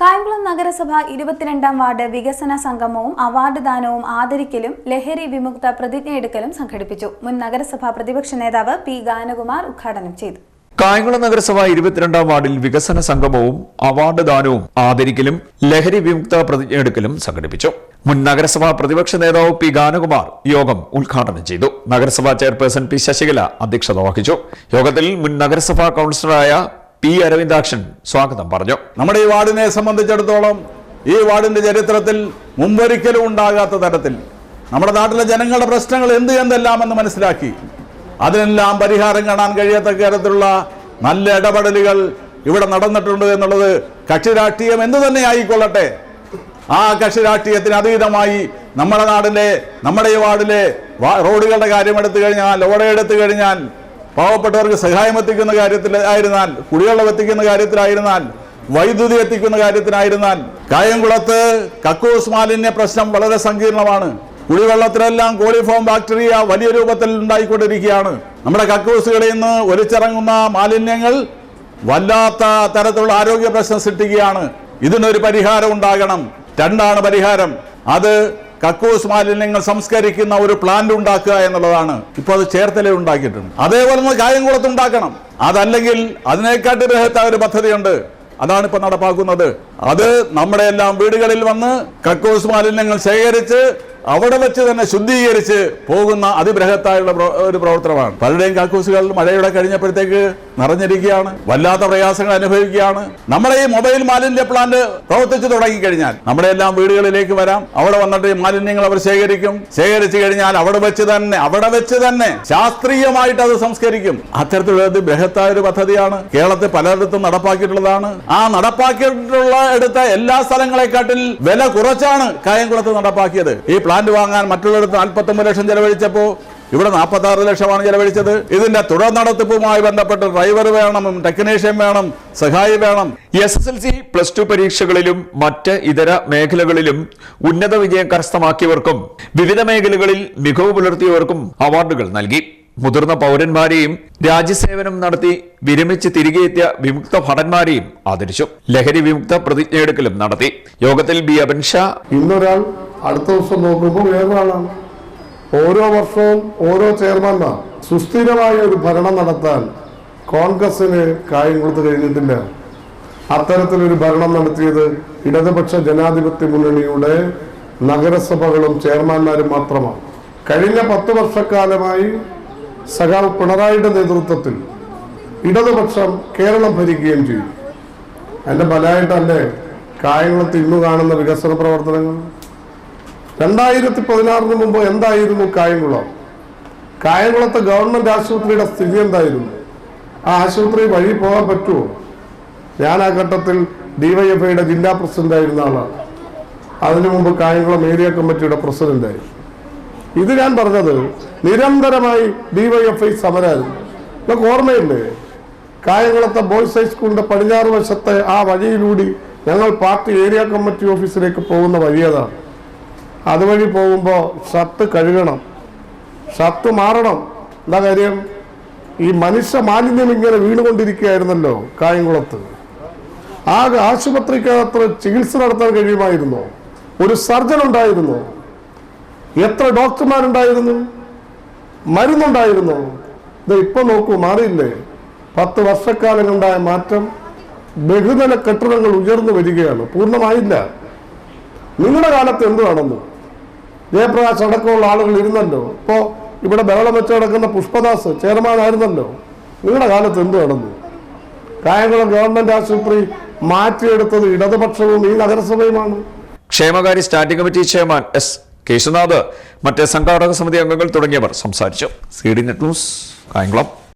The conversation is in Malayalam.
കായംകുളം നഗരസഭ ഇരുപത്തിരണ്ടാം വാർഡ് വികസന സംഗമവും അവാർഡ് ദാനവും ആദരിക്കലും ലഹരി വിമുക്ത പ്രതിജ്ഞയെടുക്കലും സംഘടിപ്പിച്ചു. മുൻ നഗരസഭാ പ്രതിപക്ഷ നേതാവ് പി ഗാനകുമാർ ഉദ്ഘാടനം ചെയ്തു. കായംകുളം നഗരസഭ ഇരുപത്തിരണ്ടാം വാർഡിൽ വികസന സംഗമവും അവാർഡ് ദാനവും ആദരിക്കലും ലഹരി വിമുക്ത പ്രതിജ്ഞയെടുക്കലും സംഘടിപ്പിച്ചു. മുൻ നഗരസഭാ പ്രതിപക്ഷ നേതാവ് പി ഗാനകുമാർ യോഗം ഉദ്ഘാടനം ചെയ്തു. നഗരസഭാ ചെയർപേഴ്സൺ പി ശശികല അധ്യക്ഷത വഹിച്ചു. യോഗത്തിൽ മുൻ നഗരസഭാ കൌൺസിലറായ പി അരവിന്ദാക്ഷൻ സ്വാഗതം പറഞ്ഞു. നമ്മുടെ ഈ വാർഡിനെ സംബന്ധിച്ചിടത്തോളം ഈ വാർഡിന്റെ ചരിത്രത്തിൽ മുമ്പൊരിക്കലും ഉണ്ടാകാത്ത തരത്തിൽ നമ്മുടെ നാട്ടിലെ ജനങ്ങളുടെ പ്രശ്നങ്ങൾ എന്ത് എന്തെല്ലാം എന്ന് മനസ്സിലാക്കി അതിനെല്ലാം പരിഹാരം കാണാൻ കഴിയാത്ത തരത്തിലുള്ള നല്ല ഇടപെടലുകൾ ഇവിടെ നടന്നിട്ടുണ്ട് എന്നുള്ളത് കക്ഷി രാഷ്ട്രീയം എന്തു തന്നെ ആയിക്കൊള്ളട്ടെ. ആ കക്ഷി രാഷ്ട്രീയത്തിന് അതീതമായി നമ്മുടെ നാടിലെ നമ്മുടെ ഈ വാർഡിലെ റോഡുകളുടെ കാര്യം എടുത്തു കഴിഞ്ഞാൽ ഓടയെടുത്തു കഴിഞ്ഞാൽ പാവപ്പെട്ടവർക്ക് സഹായം എത്തിക്കുന്ന കാര്യത്തിൽ ആയിരുന്നാൽ കുടിവെള്ളം എത്തിക്കുന്ന കാര്യത്തിലായിരുന്നാൽ വൈദ്യുതി എത്തിക്കുന്ന കാര്യത്തിനായിരുന്നാൽ കായംകുളത്ത് കക്കൂസ് മാലിന്യ പ്രശ്നം വളരെ സങ്കീർണമാണ്. കുടിവെള്ളത്തിലെല്ലാം കോളിഫോം ബാക്ടീരിയ വലിയ രൂപത്തിൽ ഉണ്ടായിക്കൊണ്ടിരിക്കുകയാണ്. നമ്മുടെ കക്കൂസുകളിൽ നിന്ന് ഒലിച്ചിറങ്ങുന്ന മാലിന്യങ്ങൾ വല്ലാത്ത തരത്തിലുള്ള ആരോഗ്യ പ്രശ്നം സൃഷ്ടിക്കുകയാണ്. ഇതിനൊരു പരിഹാരം ഉണ്ടാകണം. രണ്ടാണ് പരിഹാരം. അത് കക്കൂസ് മാലിന്യങ്ങൾ സംസ്കരിക്കുന്ന ഒരു പ്ലാന്റ് ഉണ്ടാക്കുക എന്നുള്ളതാണ്. ഇപ്പോൾ അത് ചേർത്തല ഉണ്ടാക്കിയിട്ടുണ്ട്. അതേപോലെ തന്നെ കായംകുളത്ത് ഉണ്ടാക്കണം. അതല്ലെങ്കിൽ അതിനേക്കാട്ടി ബൃഹത്തായ ഒരു പദ്ധതിയുണ്ട്. അതാണ് ഇപ്പൊ നടപ്പാക്കുന്നത്. അത് നമ്മുടെ എല്ലാം വീടുകളിൽ വന്ന് കക്കൂസ് മാലിന്യങ്ങൾ ശേഖരിച്ച് അവിടെ വെച്ച് തന്നെ ശുദ്ധീകരിച്ച് പോകുന്ന അതിബൃഹത്തായുള്ള ഒരു പ്രവർത്തനമാണ്. പലരുടെയും കക്കൂസുകൾ മഴയുടെ കഴിഞ്ഞപ്പോഴത്തേക്ക് നിറഞ്ഞിരിക്കുകയാണ് വല്ലാത്ത പ്രയാസങ്ങൾ അനുഭവിക്കുകയാണ്. നമ്മുടെ ഈ മൊബൈൽ മാലിന്യ പ്ലാന്റ് പ്രവർത്തിച്ചു തുടങ്ങിക്കഴിഞ്ഞാൽ നമ്മുടെ എല്ലാം വീടുകളിലേക്ക് വരാം. അവിടെ വന്നിട്ട് ഈ മാലിന്യങ്ങൾ അവർ ശേഖരിക്കും. ശേഖരിച്ചു കഴിഞ്ഞാൽ അവിടെ വെച്ച് തന്നെ അവിടെ വെച്ച് തന്നെ ശാസ്ത്രീയമായിട്ട് അത് സംസ്കരിക്കും. അത്തരത്തിലുള്ള ബൃഹത്തായ ഒരു പദ്ധതിയാണ് കേരളത്തിൽ പലയിടത്തും നടപ്പാക്കിയിട്ടുള്ളതാണ്. ആ നടപ്പാക്കിയിട്ടുള്ള എടുത്ത എല്ലാ സ്ഥലങ്ങളെക്കാട്ടിൽ വില കുറച്ചാണ് കായംകുളത്ത് നടപ്പാക്കിയത്. ഈ പ്ലാന്റ് വാങ്ങാൻ മറ്റുള്ളിടത്ത് നാൽപ്പത്തി ഒമ്പത് ലക്ഷം ചെലവഴിച്ചപ്പോ ഇവിടെ നാൽപ്പത്തി ആറ് ലക്ഷമാണ് ചെലവഴിച്ചത്. ഇതിന്റെ തുടർ നടത്തിപ്പുമായി ബന്ധപ്പെട്ട് ഡ്രൈവർ വേണം ടെക്നീഷ്യൻ വേണം സഹായി വേണം. S S L C plus two പരീക്ഷകളിലും മറ്റ് ഇതര മേഖലകളിലും ഉന്നത വിജയം കരസ്ഥമാക്കിയവർക്കും വിവിധ മേഖലകളിൽ മികവ് പുലർത്തിയവർക്കും അവാർഡുകൾ നൽകി. മുതിർന്ന പൗരന്മാരെയും രാജ്യസേവനം നടത്തി വിരമിച്ച് തിരികെ എത്തിയ വിമുക്ത ഭടന്മാരെയും ആദരിച്ചു. ലഹരി വിമുക്ത പ്രതിജ്ഞയെടുക്കലും നടത്തി. യോഗത്തിൽ ബി അബൻ ഷാ ഇന്നൊരാൾ അടുത്ത ദിവസം നോക്കുമ്പോൾ വേറൊരാളാണ്. ഓരോ വർഷവും ഓരോ ചെയർമാൻമാർ സുസ്ഥിരമായ ഒരു ഭരണം നടത്താൻ കോൺഗ്രസിന് കായംകുളത്ത് കഴിഞ്ഞിട്ടില്ല. അത്തരത്തിലൊരു ഭരണം നടത്തിയത് ഇടതുപക്ഷ ജനാധിപത്യ മുന്നണിയുടെ നഗരസഭകളും ചെയർമാന്മാരും മാത്രമാണ്. കഴിഞ്ഞ പത്ത് വർഷക്കാലമായി സഖാവ് പിണറായിയുടെ നേതൃത്വത്തിൽ ഇടതുപക്ഷം കേരളം ഭരിക്കുകയും ചെയ്തു. അതിന്റെ ഫലമായിട്ടല്ലേ കായംകുളത്ത് ഇന്നു കാണുന്ന വികസന പ്രവർത്തനങ്ങൾ? രണ്ടായിരത്തി പതിനാറിന് മുമ്പ് എന്തായിരുന്നു കായംകുളം? കായംകുളത്തെ ഗവൺമെന്റ് ആശുപത്രിയുടെ സ്ഥിതി എന്തായിരുന്നു? ആ ആശുപത്രി വഴി പോകാൻ പറ്റുമോ? ഞാൻ ആ ഘട്ടത്തിൽ ഡിവൈഎഫ്ഐയുടെ ജില്ലാ പ്രസിഡന്റ് ആയിരുന്ന ആളാണ് അതിനു മുമ്പ് കായംകുളം ഏരിയ കമ്മിറ്റിയുടെ പ്രസിഡന്റായി. ഇത് ഞാൻ പറഞ്ഞത് നിരന്തരമായി ഡിവൈഎഫ്ഐ സമരമായിരുന്നു നമുക്ക് ഓർമ്മയില്ലേ? കായംകുളത്തെ ബോയ്സ് ഹൈസ്കൂളിന്റെ പടിഞ്ഞാറ് വശത്തെ ആ വഴിയിലൂടെ ഞങ്ങൾ പാർട്ടി ഏരിയ കമ്മിറ്റി ഓഫീസിലേക്ക് പോകുന്ന വഴിയതാണ് അതുവഴി പോകുമ്പോൾ സത്ത് കഴുകണം. സത്ത് മാറണം. എന്താ കാര്യം? ഈ മനുഷ്യ മാലിന്യം ഇങ്ങനെ വീണുകൊണ്ടിരിക്കുകയായിരുന്നല്ലോ കായംകുളത്ത്. ആ ആശുപത്രിക്കകത്ത് ചികിത്സ നടത്താൻ കഴിയുമായിരുന്നോ? ഒരു സർജൻ ഉണ്ടായിരുന്നു? എത്ര ഡോക്ടർമാരുണ്ടായിരുന്നു? മരുന്നുണ്ടായിരുന്നു? ഇത് ഇപ്പൊ നോക്കൂ മാറിയില്ലേ? പത്ത് വർഷക്കാലങ്ങളുണ്ടായ മാറ്റം ബഹുതല കെട്ടിടങ്ങൾ ഉയർന്നു വരികയാണ്. പൂർണമായില്ല. നിങ്ങളുടെ കാലത്ത് എന്ത് നടന്നു? ജയപ്രകാശ് അടക്കമുള്ള ആളുകൾ ഇരുന്നല്ലോ. ഇപ്പോൾ ഇവിടെ ബഹളം വെച്ച് കിടക്കുന്ന പുഷ്പദാസ് ചെയർമാൻ ആയിരുന്നല്ലോ. നിങ്ങളുടെ കാലത്ത് എന്ത് നടന്നു? കായംകുളം ഗവൺമെന്റ് ആശുപത്രി മാറ്റിയെടുത്തത് ഇടതുപക്ഷവും ഈ നഗരസഭയുമാണ്. ക്ഷേമകാര്യ standing committee chairman S Keshunath മറ്റ് സംഘാടക സമിതി അംഗങ്ങൾ തുടങ്ങിയവർ സംസാരിച്ചു. C D net news Kayamkulam.